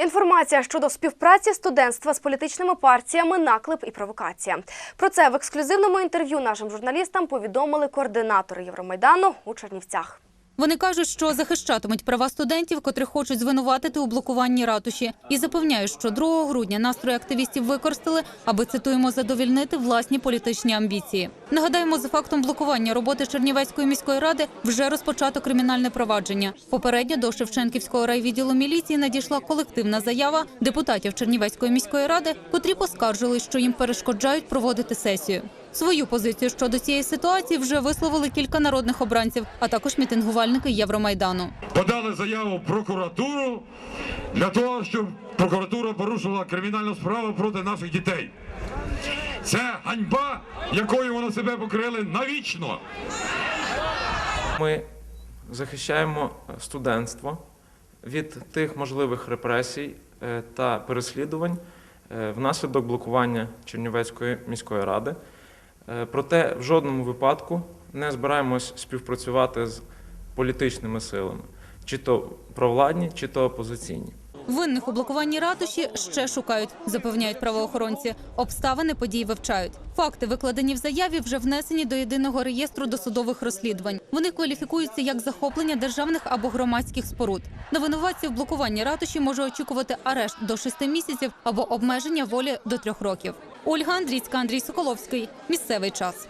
Інформація щодо співпраці студентства з політичними партіями, наклеп і провокація. Про це в ексклюзивному інтерв'ю нашим журналістам повідомили координатори Євромайдану у Чернівцях. Вони кажуть, що захищатимуть права студентів, котрі хочуть звинуватити у блокуванні ратуші, і запевняють, що 2 грудня настрої активістів використали, аби цитуємо задовільнити власні політичні амбіції. Нагадаємо, за фактом блокування роботи Чернівецької міської ради вже розпочато кримінальне провадження. Попередньо до Шевченківського райвідділу міліції надійшла колективна заява депутатів Чернівецької міської ради, котрі поскаржили, що їм перешкоджають проводити сесію. Свою позицію щодо цієї ситуації вже висловили кілька народних обранців, а також мітингувальники Євромайдану. подали заяву в прокуратуру для того, щоб прокуратура порушила кримінальну справу проти наших дітей. Це ганьба, якою вони себе покрили навічно. Ми захищаємо студентство від тих можливих репресій е, та переслідувань е, внаслідок блокування Чернівецької міської ради. Е, Проте в жодному випадку не збираємось співпрацювати з політичними силами, чи то провладні, чи то опозиційні. Винних у блокуванні ратуші ще шукають, запевняють правоохоронці. Обставини подій вивчають. Факти, викладені в заяві, вже внесені до єдиного реєстру досудових розслідувань. Вони кваліфікуються як захоплення державних або громадських споруд. На винуватців блокування ратуші може очікувати арешт до шести місяців або обмеження волі до трьох років. Ольга Андрійська, Андрій Соколовський. Місцевий час.